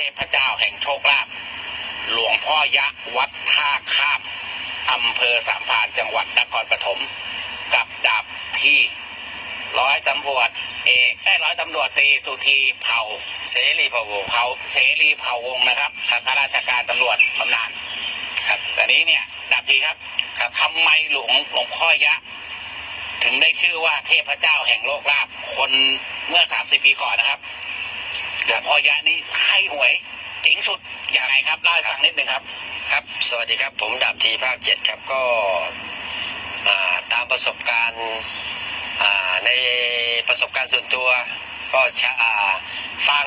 เทพเจ้าแห่งโชคลาภหลวงพ่อยะวัดท่าข้ามอำเภอสามพานจังหวัดนครปฐมกับดาบที่ร้อยตำรวจเอกได้ร้อยตำรวจตรีสุธีเผ่าเสรีพะวงเผ่าเสรีเผ่าวงศ์นะครับข้าราชการตำรวจบำนาญครับแต่นี้เนี่ยดาบทีครับครับทำไมหลวงหลวงพ่อยะถึงได้ชื่อว่าเทพเจ้าแห่งโลกลาภคนเมื่อ30ปีก่อนนะครับ หลวงพ่อยะนี่ให้หวยเจ๋งสุดอย่างไรครับเล่าให้ฟังนิดนึงครับ ครับ สวัสดีครับ ผมดาบทีภาคเจ็ดครับก็อ่าตามประสบการณ์อ่าในประสบการณ์ส่วนตัว ก็ชะอ่าฟัง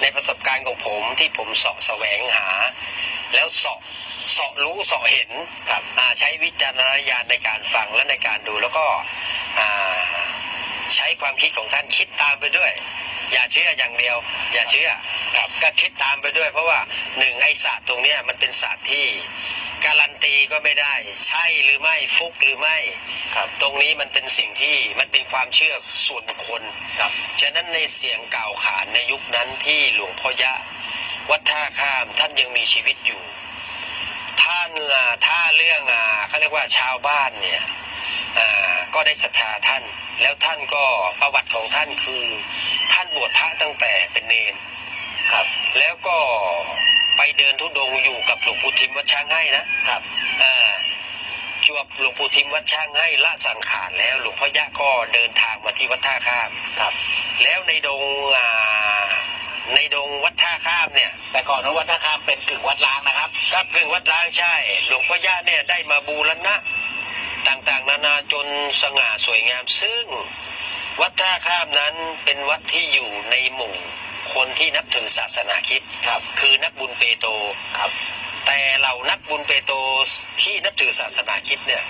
ในประสบการณ์ของผมที่ผมเสาะแสวงหา แล้วเสาะเสาะรู้เสาะเห็นครับอ่าใช้วิจารณญาณในการฟังและในการดูแล้วก็อ่าใช้ความคิดของท่านคิดตามไปด้วย อย่าเชื่ออย่างเดียว อย่าเชื่อครับก็คิดตามไปด้วย เพราะว่าหนึ่งไอศาสตร์ตรงเนี้ยมันเป็นศาสตร์ที่การันตีก็ไม่ได้ ใช่หรือไม่ฟุกหรือไม่ครับตรงนี้มันเป็นสิ่งที่มันเป็นความเชื่อส่วนบุคคลครับฉะนั้นในเสียงกล่าวขานในยุคนั้นที่หลวงพ่อยะ วัดท่าข้ามท่านยังมีชีวิตอยู่ท่านอ่าถ้าเรื่องอ่าเขาเรียกว่าชาวบ้านเนี่ยอ่าก็ได้ศรัทธาท่าน แล้วท่านก็ประวัติของท่านคือ ท่านบวชพระตั้งแต่เป็นเนนครับ แล้วก็ไปเดินทุดงค์อยู่กับหลวงปู่ทิมวัดช้างให้นะครับอ่าจวบหลวงปู่ทิมวัดช้างให้ละสังขารแล้วหลวงพ่อยะก็เดินทางมาที่วัดท่าข้ามครับ แล้วในดงอ่าในดงวัดท่าข้ามเนี่ย แต่ก่อนนู้นวัดท่าข้ามเป็นกึ่งวัดล้างนะครับก็เพิ่งวัดล้างใช่ หลวงพ่อยะเนี่ยได้มาบูรณะ ต่างๆ นานาจนสง่าสวยงามซึ่ง วัดท่าข้ามนั้นเป็นวัดที่อยู่ในหมู่คนที่นับถือศาสนาคริดครับ คือนักบุญเปโตรครับ แต่เหล่านักบุญเปโตรที่นับถือศาสนาคริดเนี่ย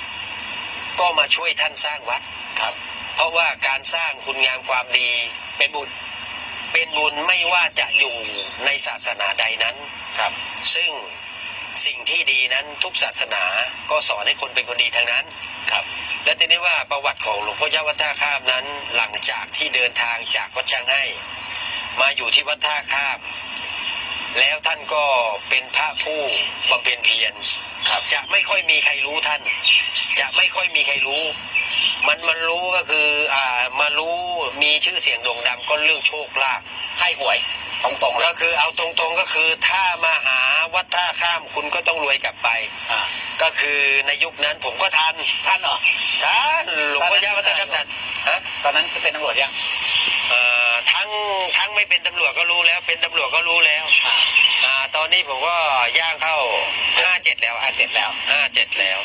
ก็มาช่วยท่านสร้างวัด ครับ เพราะว่าการสร้างคุณงามความดีเป็นบุญ เป็นบุญไม่ว่าจะอยู่ในศาสนาใดนั้น ครับ ซึ่ง สิ่งที่ดีนั้นทุกศาสนาก็สอนให้คนเป็นคนดีทั้งนั้นครับ และทีนี้ว่าประวัติของหลวงพ่อยะวัดท่าข้ามนั้น หลังจากที่เดินทางจากวัดช้างให้ มาอยู่ที่วัดท่าข้าม แล้วท่านก็เป็นพระผู้บำเพ็ญเพียรครับจะไม่ค่อยมีใครรู้ท่าน จะไม่ค่อยมีใครรู้ มันมันรู้ก็คืออ่ามารู้มีชื่อเสียงโด่งดังก็เรื่องโชคลาภให้หวยตรงๆเลก็ยคือเอาตรงๆก็คือถ้ามาหา วัดท่าข้ามคุณก็ต้องรวยกลับไป อ่า ก็คือในยุคนั้นผมก็ทันท่านเหรอ ทันหลวงพ่อยะวัดท่าข้ามทันฮะตอนนั้นเป็นตำรวจยัง เอ่อทั้งทั้งไม่เป็นตำรวจก็รู้แล้ว เป็นตำรวจก็รู้แล้ว อ่า อ่า ตอนนี้ผมก็ย่างเข้าห้าเจ็ดแล้วอ่าเสร็จแล้วห้าเจ็ดแล้ว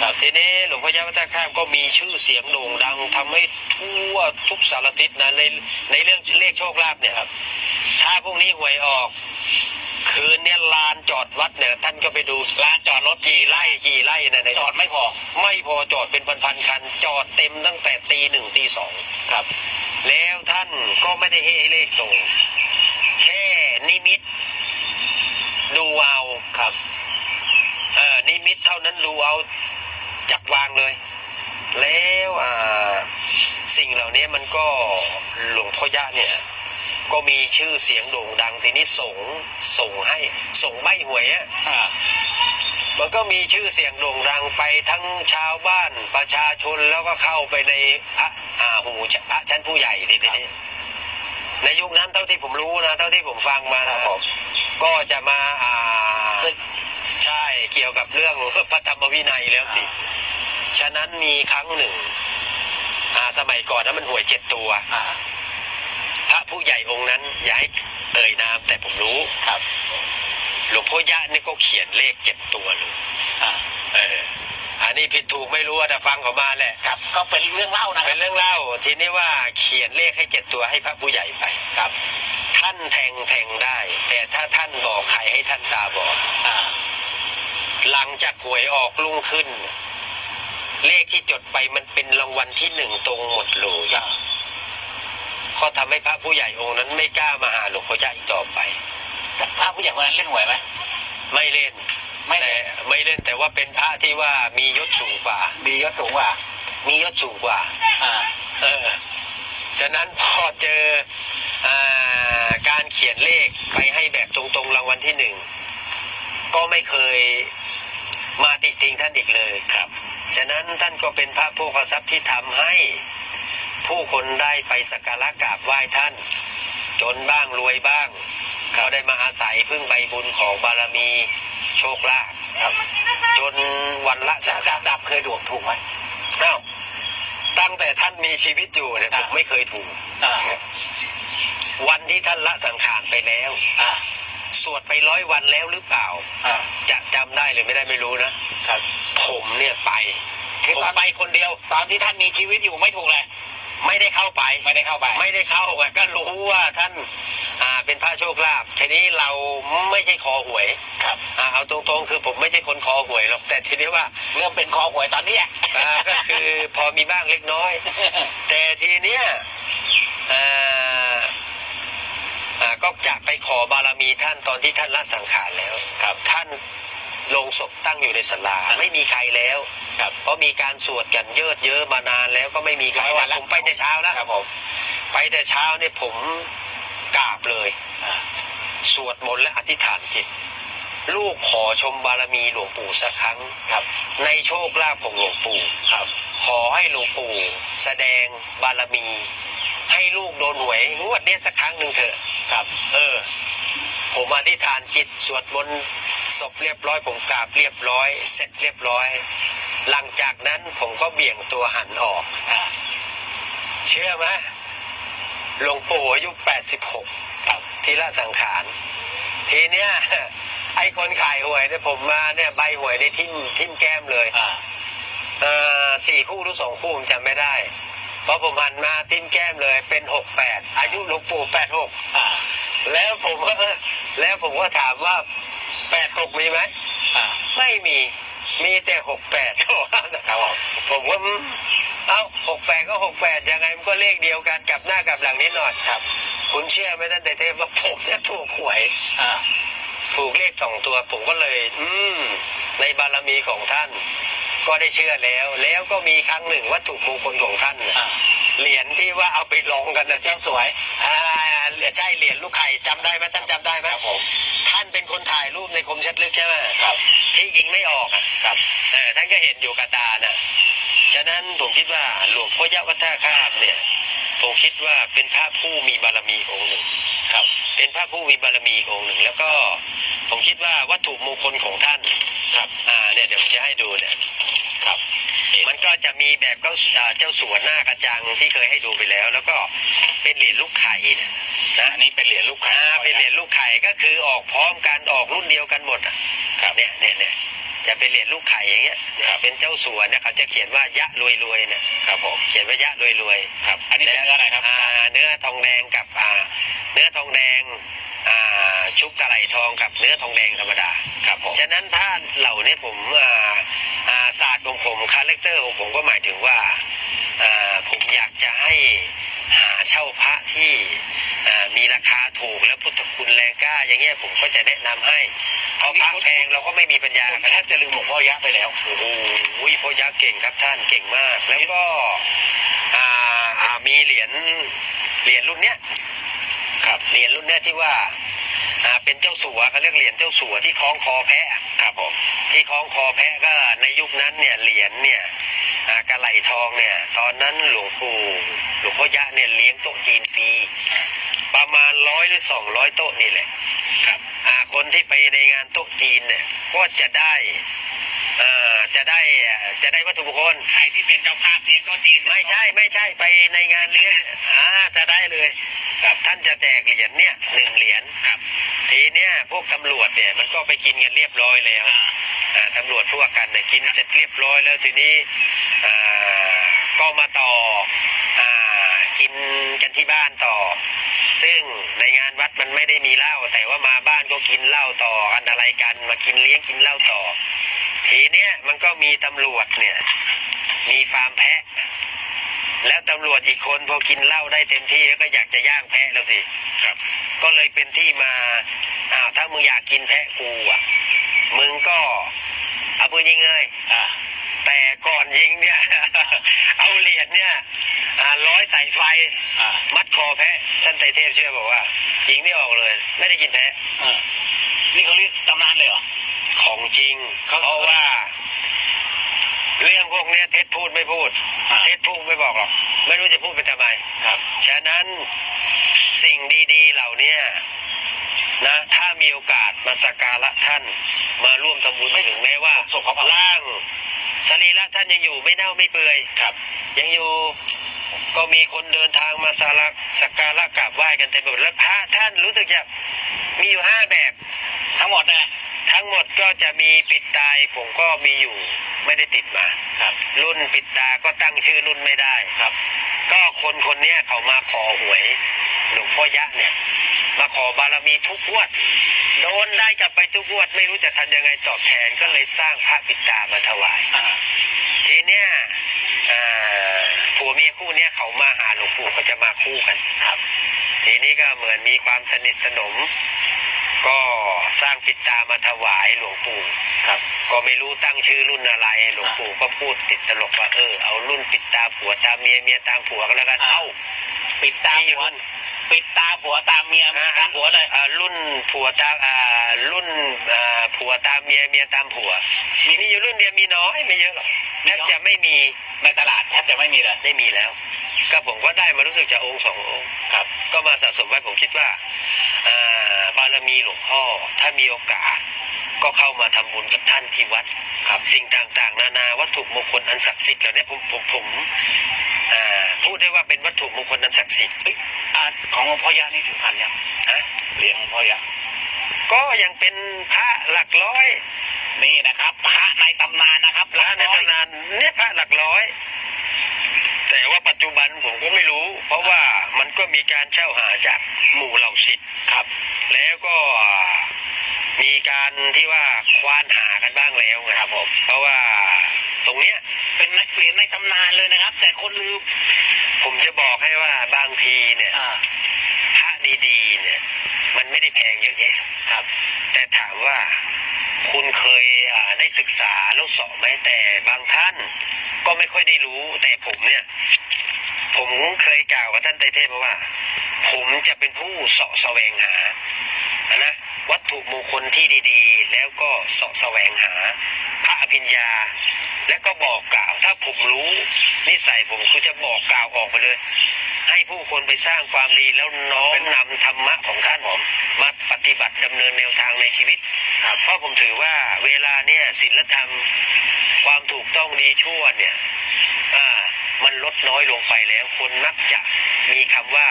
ครับทีนี้หลวงพ่อยะวัดท่าข้ามก็มีชื่อเสียงโด่งดังทำให้ทั่วทุกสารทิศนะในในเรื่องเลขโชคลาภเนี่ยครับ ถ้าพรุ่งนี้หวยออก คืนเนี้ยลานจอดวัดเนี่ยท่านก็ไปดูลานจอดรถกี่ไร่กี่ไร่นะในจอดไม่พอ ไม่พอจอดเป็นพันๆคัน จอดเต็มตั้งแต่ตีหนึ่งตีสองครับ แล้วท่านก็ไม่ได้ให้เลขตรงแค่นิมิต ดูเอาครับเออนิมิตเท่านั้นดูเอาจับวางเลย แล้วอ่าสิ่งเหล่านี้มันก็หลวงพ่อยะเนี่ย ก็มีชื่อเสียงโด่งดังทีนี้ส่งส่งให้ส่งใบหวยอะอ่ามันก็มีชื่อเสียงโด่งดังไปทั้งชาวบ้านประชาชนแล้วก็เข้าไปในพระอ่าหูพระชั้นผู้ใหญ่ทีนี้ในยุคนั้นเท่าที่ผมรู้นะเท่าที่ผมฟังมาครันะบผมก็จะมาอ่าศึกใช่เกี่ยวกับเรื่องพระธรรมวินัยแล้วสิฉะนั้นมีครั้งหนึ่ง อ่าสมัยก่อนนั้นมันหวยเจ็ดตัวอ่าพระ ผู้ใหญ่องค์นั้นอย่าให้เอ่ยนามแต่ผมรู้ครับ หลวงพ่อยะนี่ก็เขียนเลขเจ็ดตัวเลยอ่าเอออันนี้ผิดถูกไม่รู้อะแต่ฟังเขามาแหละครับ ก็เป็นเรื่องเล่านะคเป็รับนเรื่องเล่า ทีนี้ว่าเขียนเลขให้เจ็ดตัวให้พระผู้ใหญ่ไป ครับท่านแทงแทงได้ แต่ถ้าท่านบอกใครให้ท่านตาบอดอ่าหลังจากหวยออกลุ่งขึ้น เลขที่จดไปมันเป็นรางวัลที่หนึ่งตรงหมดเลยอ่า ก็ทำให้พระผู้ใหญ่องค์นั้นไม่กล้ามาหาหลวงพ่อใหญ่อีกต่อไปแต่พระผู้ใหญ่คนนั้นเล่นหวยไหมไม่เล่นไม่แต่เล่นไม่เล่นแต่ว่าเป็นพระที่ว่ามียศสูงกว่า มียศสูงกว่า มียศสูงกว่าอ่าเออฉะนั้นพอเจออ่ากการเขียนเลขไปให้แบบตรงๆรางวัลที่หนึ่งก็ไม่เคยมาติติงท่านอีกเลยครับ ฉะนั้นท่านก็เป็นพระผู้ประทรัพย์ที่ทำให้ ผู้คนได้ไปสักการะกราบไหว้ท่าน จนบ้างรวยบ้าง เขาได้มาอาศัยพึ่งใบบุญของบารมีโชคลาภครับ จนวันละจาสักกดับดับเคยดวงถูกไหมอ้าวตั้งแต่ท่านมีชีวิตอยู่เนี่ยผอ่ามไม่เคยถูก อ่าวันที่ท่านละสังขารไปแล้ว อ่าสวดไปร้อยวันแล้วหรือเปล่า อ่าจะจำได้หรือไม่ได้ไม่รู้นะ ครับ ผมเนี่ยไป คือผมตอนไปคนเดียว ตอนที่ท่านมีชีวิตอยู่ไม่ถูกเลย ไม่ได้เข้าไปไม่ได้เข้าไป ไม่ได้เข้าไงก็รู้ว่าท่านอ่าเป็นพระโชคลาภทีนี้เราไม่ใช่คอหวยครับอ่าเอาตรงๆ คือผมไม่ใช่คนคอหวยหรอกแต่ทีนี้ว่าเริ่มเป็นคอหวยตอนเนี้ยอ่าก็คือพอมีบ้างเล็กน้อย แต่ทีเนี้ยอ่าอ่าก็จะไปขอบารมีท่านตอนที่ท่านละสังขารแล้วครับ ท่าน ลงศพตั้งอยู่ในศาลาไม่มีใครแล้วครับเพราะมีการสวดกันเยิดเยอะมานานแล้วก็ไม่มีใครร้อยวันนะละผมไปแต่เช้าแล้วครับผมไปแต่เช้าเนี่ยผมกราบเลย อ่าสวดมนต์และอธิษฐานจิต ลูกขอชมบารมีหลวงปู่สักครั้ง ครับในโชคลาภของหลวงปู่ ครับ ขอให้หลวงปู่แสดงบารมี ให้ลูกโดนหวยงวดนี้สักครั้งหนึ่งเถอะ ครับ เออ ผมอธิษฐานจิตสวดมนต์ ศพเรียบร้อย ผมกราบเรียบร้อย เสร็จเรียบร้อย หลังจากนั้นผมก็เบี่ยงตัวหันออก อ่าเชื่อไหมหลวงปู่อายุ86ครับทีละสังขาร ทีเนี้ย ไอ้คนขายหวยเนี่ยผมมาเนี่ยใบหวยในทิมทิมแก้มเลย อ่าเอ่อสี่คู่หรือสองคู่ผมจำไม่ได้ เพราะผมหันมาทิมแก้มเลยเป็นหกแปดอายุหลวงปู่แปดหกอ่าแล้วผมก็แล้วผมก็ถามว่า แปดหกมีไหมอ่าไม่มีมีแต่หกแปดครับผมผมก็อืมเอ้าหกแปดก็หกแปดยังไงมันก็เลขเดียวกันกลับหน้ากลับหลังนิดหน่อยครับ คุณเชื่อไหมท่านแต่เทพว่าผมเนี่ยถูกหวยอ่าถูกเลขสองตัวผมก็เลย อืม ในบารมีของท่าน ก็ได้เชื่อแล้ว แล้วก็มีครั้งหนึ่งวัตถุมงคลของท่านน่ะอ่า เหรียญที่ว่าเอาไปลองกันนะที่เจ้าสวยอ่าใช่เหรียญลูกไข่จำได้ไหมท่านจำได้ไหมครับผมท่านเป็นคนถ่ายรูปในคมชัดลึกใช่ไหมครับที่ยิงไม่ออกอะครับเออท่านก็เห็นอยู่กับตาน่ะฉะนั้นผมคิดว่าหลวงพ่อยะวัฒนาคามเนี่ย ผมคิดว่าเป็นพระผู้มีบารมีองค์หนึ่งครับ เป็นพระผู้มีบารมีองค์หนึ่ง แล้วก็ผมคิดว่าวัตถุมงคลของท่านครับ อ่าเนี่ยเดี๋ยวผมจะให้ดูเนี่ยครับ มันก็จะมีแบบเจ้าอ่าเจ้าสัวหน้ากระจังที่เคยให้ดูไปแล้ว แล้วก็เป็นเหรียญลูกไข่เนี่ยนะอันนี้เป็นเหรียญลูกค้าอ่าเป็นเหรียญลูกไข่ก็คือออกพร้อมกันออกรุ่นเดียวกันหมดอะครับเนี่ยเนี่ยเนี่ยจะเป็นเหรียญลูกไข่อย่างเงี้ยเนี่ยครับเป็นเจ้าสัวเนี่ยเขาจะเขียนว่ายะรวยรวยๆเนี่ยครับผมเขียนว่ายะรวยรวยครับ อันนี้เป็นเนื้ออะไรครับอ่าเนื้อทองแดงกับอ่าเนื้อทองแดงอ่าชุบกระไหลทองกับเนื้อทองแดงธรรมดาครับผมฉะนั้นผ้าเหล่านี้ผมอ่าอ่า ศาสตร์ของผมคาแรคเตอร์ของผมก็หมายถึงว่าอ่าผมอยากจะให้หาเช่าพระที่อ่ามีราคาถูกและพุทธคุณแรงกล้า อย่างเงี้ยผมก็จะแนะนำให้เพราะพระแพงเราก็ไม่มีปัญญาผมกันแทบจะลืมหลวงพ่อยะไปแล้วโอ้โหพ่อยักษ์เก่งครับท่านเก่งมาก แล้วก็อ่าอ่ามีเหรียญเหรียญรุ่นเนี้ยครับเหรียญรุ่นเนี้ยที่ว่าอ่าเป็นเจ้าสัวเขาเรียกเหรียญเจ้าสัวที่คล้องคอแพะ ครับผมที่คล้องคอแพะก็ในยุคนั้นเนี่ยเหรียญเนี่ยอ่ากระไหลทองเนี่ย ตอนนั้นหลวงปู่หลวงพ่อยะเนี่ยเลี้ยงโต๊ะจีนฟรีประมาณร้อยหรือสองร้อยโต๊ะนี่แหละ ครับอ่าคนที่ไปในงานโต๊ะจีนเนี่ยก็จะได้อ่าจะได้อ่าจะได้วัตถุมงคลใครที่เป็นเจ้าภาพเลี้ยงโต๊ะจีนไม่ใช่ไม่ใช่ไปในงานเลี้ยงอ่าจะได้เลยครับท่านจะแจกเหรียญเนี่ยหนึ่ง พวกตำรวจเนี่ยมันก็ไปกินกันเรียบร้อยแล้วอ่าอ่าตำรวจพวกกันเนี่ยกินเสร็จเรียบร้อยแล้วทีนี้อ่าก็มาต่ออ่ากินกันที่บ้านต่อ ซึ่งในงานวัดมันไม่ได้มีเหล้าแต่ว่ามาบ้านก็กินเหล้าต่อกันอะไรกันมากินเลี้ยงกินเหล้าต่อ ทีเนี้ยมันก็มีตำรวจเนี่ยมีฟาร์มแพะ แล้วตำรวจอีกคนพอกินเหล้าได้เต็มที่แล้วก็อยากจะย่างแพะแล้วสิครับ ก็เลยเป็นที่มาอ้าว ถ้ามึงอยากกินแพะกูอะ มึงก็เอาปืนยิงเลยอ่าแต่ก่อนยิงเนี่ย เอาเหรียญเนี่ยอ่าร้อยใส่ไฟ อ่ามัดคอแพะ ท่านไตรเทพเชื่อบอกว่า ยิงไม่ออกเลย ไม่ได้กินแพ้เออนี่เขาเรียกตำนานเลยเหรอ ของจริงเขาเพราะว่า เรื่องพวกเนี้ยเท็จพูดไม่พูด อ่า เท็จพูดไม่บอกหรอก ไม่รู้จะพูดไปทำไม ครับ ฉะนั้นสิ่งดีๆ เหล่าเนี้ย นะถ้ามีโอกาสมาสักการะท่านมาร่วมทำบุญถึงแม้ว่าศพเขาเผาร่างสรีระท่านยังอยู่ไม่เน่าไม่เปื่อยครับ ยังอยู่ก็มีคนเดินทางมาสารักสักการะกราบไหว้กันเต็มไปหมดแล้วพระท่านรู้สึกจะมีอยู่ห้าแบบ ทั้งหมดนะทั้งหมดก็จะมีปิดตายผมก็มีอยู่ไม่ได้ติดมาครับ รุ่นปิดตาก็ตั้งชื่อรุ่นไม่ได้ครับ ก็คนคนเนี้ยเขามาขอหวยหลวงพ่อยะเนี่ย มาขอบารมีทุกงวด โดนได้กลับไปทุกงวด ไม่รู้จะทำยังไงตอบแทนก็เลยสร้างพระปิดตามาถวายอ่าทีเนี้ยอ่าผัวเมียคู่เนี้ยเขามาหาหลวงปู่เขาจะมาคู่กันครับ ทีนี้ก็เหมือนมีความสนิทสนม ก็สร้างปิดตามาถวายหลวงปู่ครับ ก็ไม่รู้ตั้งชื่อรุ่นอะไรหลวงปู่ก็พูดติดตลกว่าเออเอารุ่นปิดตาผัวตามเมียเมียตามผัวก็แล้วกันอ่าเอ้าปิดตามีผัวรุ่น ปิดตาผัวตามเมียเมียตามผัวเลยอ่ารุ่นผัวตามอ่ารุ่นอ่าผัวตามเมียเมียตามผัว มีมีอยู่รุ่นเดียวมีน้อยไม่เยอะหรอกแทบจะไม่มีในตลาดแทบจะไม่มีเลยไม่มีแล้ว ก็ผมก็ได้มารู้สึกจะองค์สององค์ครับ ก็มาสะสมไว้ผมคิดว่าอ่าบารมีหลวงพ่อถ้ามีโอกาส ก็เข้ามาทำบุญกับท่านที่วัดครับสิ่งต่างๆ นานาวัตถุมงคลอันศักดิ์สิทธิ์เหล่านี้ผมผมผมอ่าพู ดได้ว่าเป็นวัตถุมงคลอันศักดิ์สิทธิ์เอ้ยอ่าของหลวงพ่อยะนี่ถึงพันยังนะเหรียญหลวงพ่อยะก็ยังเป็นพระหลักร้อยนี่นะครับพระในตำนานนะครับพระในร้อยตำนานเนี่ยพระหลักร้อย แต่ว่าปัจจุบันผมก็ไม่รู้ เพราะว่ามันก็มีการเช่าหาจากหมู่เหล่าศิษย์ครับ แล้วก็มีการที่ว่าควานหากันบ้างแล้วไงครับผมเพราะว่าตรงเนี้ยเป็นนักเหรียญในตำนานเลยนะครับ แต่คนลืม ผมจะบอกให้ว่าบางทีเนี่ยอ่าพระดีๆเนี่ย มันไม่ได้แพงเยอะแยะ ครับ แต่ถามว่าคุณเคยอ่าได้ศึกษาแล้วสอบไหมแต่บางท่านก็ไม่ค่อยได้รู้ แต่ผมเนี่ย ผมเคยกล่าวกับท่านไตรเทพมาว่า ผมจะเป็นผู้เสาะแสวงหาอะนะวัตถุมงคลที่ดีๆ แล้วก็เสาะแสวงหา พระอภิญญา แล้วก็บอกกล่าว ถ้าผมรู้นิสัยผมคือจะบอกกล่าวออกไปเลย ให้ผู้คนไปสร้างความดีแล้วน้อมนำธรรมะของท่านผมมาปฏิบัติดำเนินแนวทางในชีวิตครับเพราะผมถือว่าเวลาเนี่ยศีลธรรม ความถูกต้องดีชั่วเนี่ยอ่ามันลดน้อยลงไปแล้วคนมักจะมีคำว่า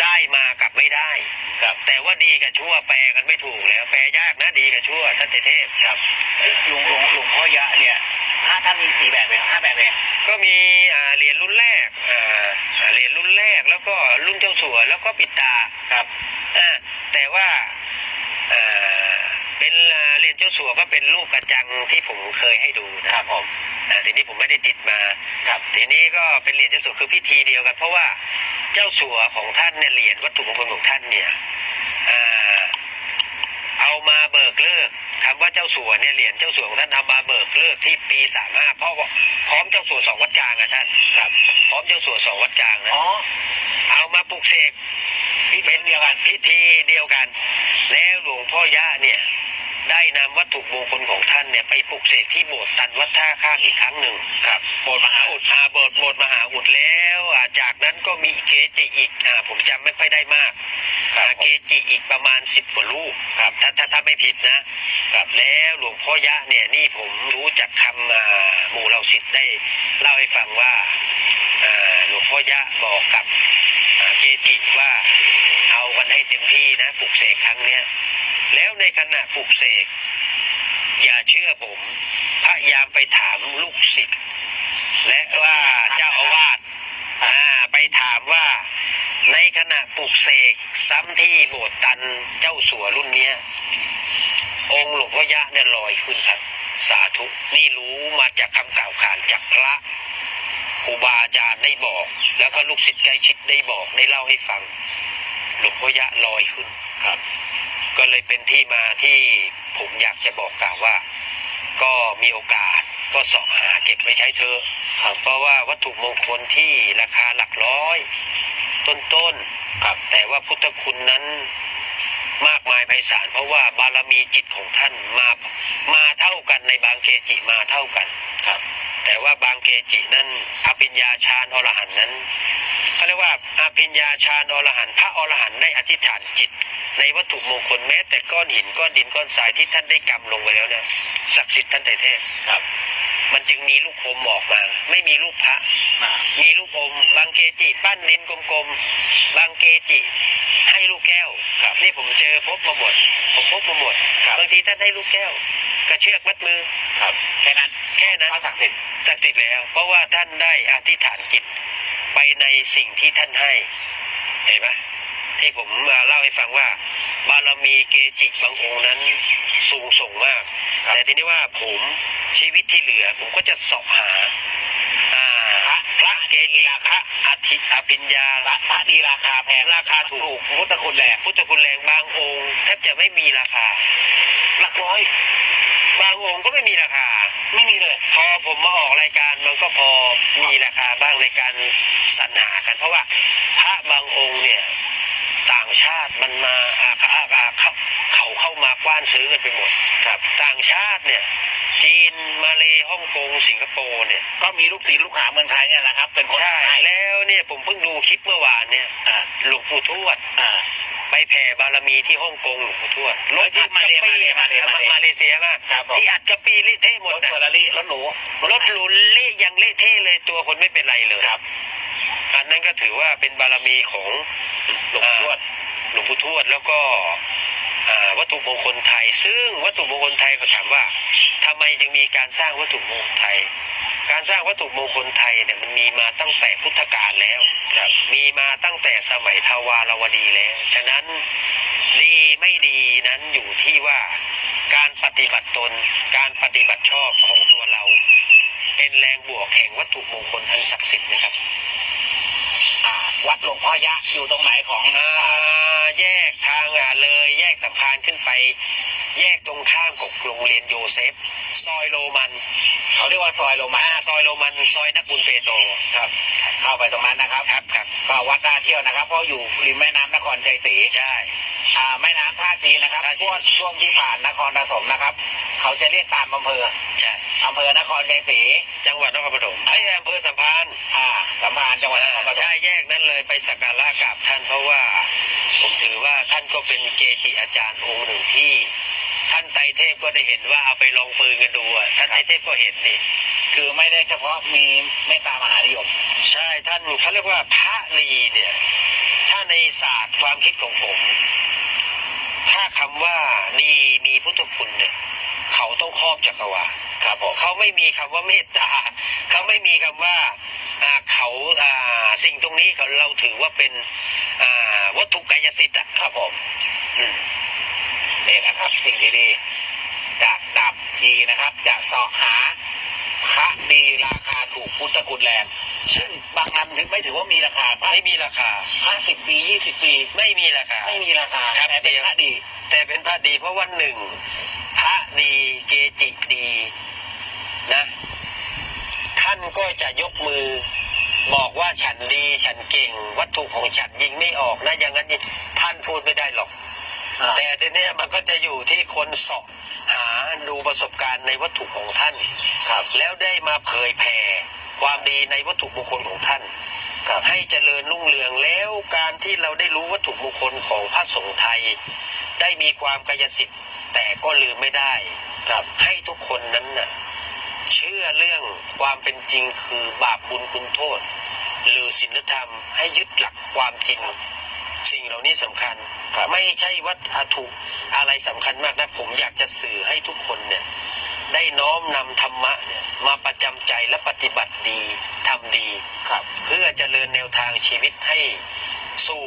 ได้มากับไม่ได้ครับแต่ว่าดีกับชั่วแปลกันไม่ถูกแล้ว แปลยากนะดีกับชั่วท่านเทเทพครับเอ้ยหลวงหลวงหลวงพ่อยะเนี่ย ห้าท่านมีกี่แบบเองห้าแบบเองก็มีอ่าเหรียญรุ่นแรกอ่าอ่าเหรียญรุ่นแรกแล้วก็รุ่นเจ้าสัวแล้วก็ปิดตาครับอ่าแต่ว่าอ่าเป็นอ่าเหรียญเจ้าสัวก็เป็นรูปกระจังที่ผมเคยให้ดูนะครับผมอ่าทีนี้ผมไม่ได้ติดมา ครับทีนี้ก็เป็นเหรียญเจ้าสัวคือพิธีเดียวกัน เพราะว่าเจ้าสัวของท่านเนี่ยเหรียญวัตถุมงคลของท่านเนี่ยอ่าเอามาเบิกเลิกคำ ว่าเจ้าสัวเนี่ยเหรียญเจ้าสัวของท่านเอามาเบิกเลิกที่ปีสามห้าเพราะว่าพร้อมเจ้าสัวสองวัดกลางอะท่านครับ พร้อมเจ้าสัวสองวัดกลางนะอ๋อเอามาปลุกเสกพิธีเดียวกันพิธีเดียวกัน แล้วหลวงพ่อยะเนี่ยได้นำวัตถุมงคลของท่านเนี่ยไปปลุกเสกที่โบสถ์ตันวัดท่าข้ามอีกครั้งหนึ่งครับโบสถ์มหาอุอุ ดดอาโบสถ์โบสถ์มหาอุดแล้วอ่าจากนั้นก็มีเกจิอีกอ่าผมจำไม่ค่อยได้มากครับอ่าเกจิอีกประมาณสิบกว่ารูปครับ ถ้าถ้าถ้าไม่ผิดนะครับแล้วหลวงพ่อยะเนี่ยนี่ผมรู้จากคำอ่าหมู่เราสิทธิ์ได้เล่าให้ฟังว่าอ่าหลวงพ่อยะบอกกับอ่าเกจิว่าเอากันให้เต็มที่นะปลุกเสกครั้งเนี้ยแล้วในขณะปลุกเสกอย่าเชื่อผม พยายามไปถามลูกศิษย์ และว่าเจ้าอาวาสอ่าไปถามว่าในขณะปลุกเสกซ้ำที่โบสถ์ตันเจ้าสัวรุ่นเนี้ย องค์หลวงพ่อยะเนี่ยลอยขึ้นครับ สาธุนี่รู้มาจากคำกล่าวขานจากพระครูบาอาจารย์ได้บอก แล้วก็ลูกศิษย์ใกล้ชิดได้บอกได้เล่าให้ฟัง หลวงพ่อยะลอยขึ้นครับ ก็เลยเป็นที่มาที่ผมอยากจะบอกกล่าวว่า ก็มีโอกาส ก็เสาะหาเก็บไว้ใช้เถอะครับ เพราะว่าวัตถุมงคลที่ราคาหลักร้อย ต้นครับ แต่ว่าพุทธคุณนั้นมากมายไพศาลเพราะว่าบารมีจิตของท่านมามาเท่ากันในบางเกจิมาเท่ากันครับ แต่ว่าบางเกจินั้นอภิญญาฌานอรหันต์นั้นเขาเรียกว่าอภิญญาฌานอรหันต์พระอรหันต์ได้อธิษฐานจิต ในวัตถุมงคลแม้แต่ก้อนหินก้อนดินก้อนทรายที่ท่านได้กำลงไปแล้วเนี่ยศักดิ์สิทธิ์ท่านไตรเทพครับ มันจึงมีลูกอมออกมา ไม่มีรูปพระอ่ามีลูกอม บางเกจิ ปั้นดินกลมๆ บางเกจิ ให้ลูกแก้วครับนี่ผมเจอพบมาหมด ผมพบมาหมดครับ บางทีท่านให้ลูกแก้วกระเชือกมัดมือ ครับ แค่นั้นแค่นั้น พระศักดิ์สิทธิ์ศักดิ์สิทธิ์แล้ว เพราะว่าท่านได้อธิษฐานจิตไปในสิ่งที่ท่านให้ เห็นไหมที่ผมมาเล่าให้ฟังว่า บารมีเกจิบางองค์นั้นสูงส่งมากครับ แต่ทีนี้ว่าผมชีวิตที่เหลือ ผมก็จะเสาะหาอ่าพระพระเกจิพระอธิอภิญญาพระพระดีราคาแพงราคาถูกพุทธคุณแรงพุทธคุณแรงบางองค์แทบจะไม่มีราคา หลักร้อย บางองค์ก็ไม่มีราคา ไม่มีเลย พอผมมาออกรายการมันก็พอมีราคาบ้างในการสรรหากัน เพราะว่าพระบางองค์เนี่ยต่างชาติมันมาอาอาอาเขาเขาเข้า มากว้านซื้อกันไปหมดครับ ต่างชาติเนี่ย จีนมาเลฮ่องกงสิงคโปร์เนี่ยก็มีลูกศิษย์ลูกหาเมืองไทยเนี่ยนะครับ เป็นคนใช่ไทยแล้วเนี่ยผมเพิ่งดูคลิปเมื่อวานเนี่ยอ่าหลวงปู่ทวดอ่า ไปแผ่บารมีที่ฮ่องกงหลวงปู่ทวดเฮ้ยที่มาเลอัดกะปิมาเลมาเลมาเลมาเลเซียมาครับผม ที่อัดกระปีเละเทะหมรดถนะเฟอร์รารี่รถหรูรถหลุนเละยังเละเทะเลยตัวคนไม่เป็นไรเลยครับ อันนั้นก็ถือว่าเป็นบารมีของหลวงปู่ทวด หลวงปู่ทวดแล้วก็อ่า วัตถุมงคลไทย ซึ่งวัตถุมงคลไทยก็ถามว่าทำไมจึงมีการสร้างวัตถุมงคลไทย การสร้างวัตถุมงคลไทยเนี่ยมันมีมาตั้งแต่พุทธกาลแล้วครับมีมาตั้งแต่สมัยทวารวดีแล้ว ฉะนั้นดีไม่ดีนั้นอยู่ที่ว่าการปฏิบัติตน การปฏิบัติชอบของตัวเรา เป็นแรงบวกแห่งวัตถุมงคลอันศักดิ์สิทธิ์นะครับ อ่าวัดหลวงพ่อยะอยู่ตรงไหนของอ่าแยกทางอ่าเลยแยกสะพานขึ้นไป แยกตรงข้ามกับโรงเรียนโยเซฟ ซอยโรมันเขาเรียกว่าซอยโลมาอ่าซอยโรมันซอยนักบุญเปโตรครับเข้าไปตรงนั้นนะครับ ครับครับก็วัดน่าเที่ยวนะครับ เพราะอยู่ริมแม่น้ำนครชัยศรีใช่ อ่าแม่น้ำท่าจีนนะครับท่าจีน ช่วงช่วงที่ผ่านนครปฐมนะครับ เขาจะเรียกตามอำเภอใช่ อำเภอนครชัยศรีจังหวัดนครปฐมไอ้ยอำเภอสัมพันธ์อ่าสัมพันธ์จังหวัดนครปฐมใช่แยกนั้นเลยไปสักการะกราบท่านเพราะว่า ผมถือว่าท่านก็เป็นเกจิอาจารย์องค์หนึ่งที่ ท่านไตรเทพก็ได้เห็นว่าเอาไปลองปืนกันดูอะท่านไตรเทพก็เห็นนี่คือไม่ได้เฉพาะมีเมตตามหานิยม ใช่ท่านเขาเรียกว่าพระลีเนี่ย ถ้าในศาสตร์ความคิดของผม ถ้าคำว่านีมีพุทธคุณเนี่ย เขาต้องครอบจักรวาล ครับผมเขาไม่มีคำว่าเมตตาเขาไม่มีคำว่าอ่าเขาอ่าสิ่งตรงนี้เขาเราถือว่าเป็นอ่าวัตถุกายสิทธิ์อะครับผมอืมนี่นะครับสิ่งดีๆจากดาบทีนะครับจะเสาะหาพระดีราคาถูกพุทธคุณแรงซึ่งบางอันถึงไม่ถือว่ามีราคาพระไม่มีราคาห้าสิบปียี่สิบปี ไม่มีราคา ไม่มีราคาครับแต่เป็นพระดี แต่เป็นพระดีเพราะว่าหนึ่งพระดีเกจิดี นะ ท่านก็จะยกมือ บอกว่าฉันดีฉันเก่ง วัตถุของฉันยิงไม่ออกนะอย่างนั้นนี่ท่านพูดไม่ได้หรอกอ่าแต่ทีเนี้ยมันก็จะอยู่ที่คนเสอบหาดูประสบการณ์ในวัตถุของท่านครับ แล้วได้มาเผยแผ่ความดีในวัตถุมงคลของท่านครับให้เจริญรุ่งเรืองแล้วการที่เราได้รู้วัตถุมงคลของพระสงฆ์ไทย ได้มีความกายสิทธิ์แต่ก็ลืมไม่ได้ ครับให้ทุกคนนั้นน่ะ เชื่อเรื่องความเป็นจริงคือบาปบุญคุณโทษ หรือศีลธรรมให้ยึดหลักความจริง สิ่งเหล่านี้สำคัญครับไม่ใช่วัตถุอะไรสำคัญมากนะผมอยากจะสื่อให้ทุกคนเนี่ยได้น้อมนำธรรมะเนี่ยมาประจำใจและปฏิบัติดีทำดีครับ เพื่อเจริญแนวทางชีวิตให้สู่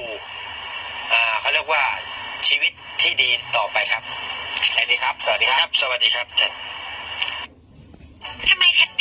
อ่าเขาเรียกว่าชีวิตที่ดีต่อไปครับสวัสดีครับ สวัสดีคครัรับบสวัสดีครับ ทำไมแคท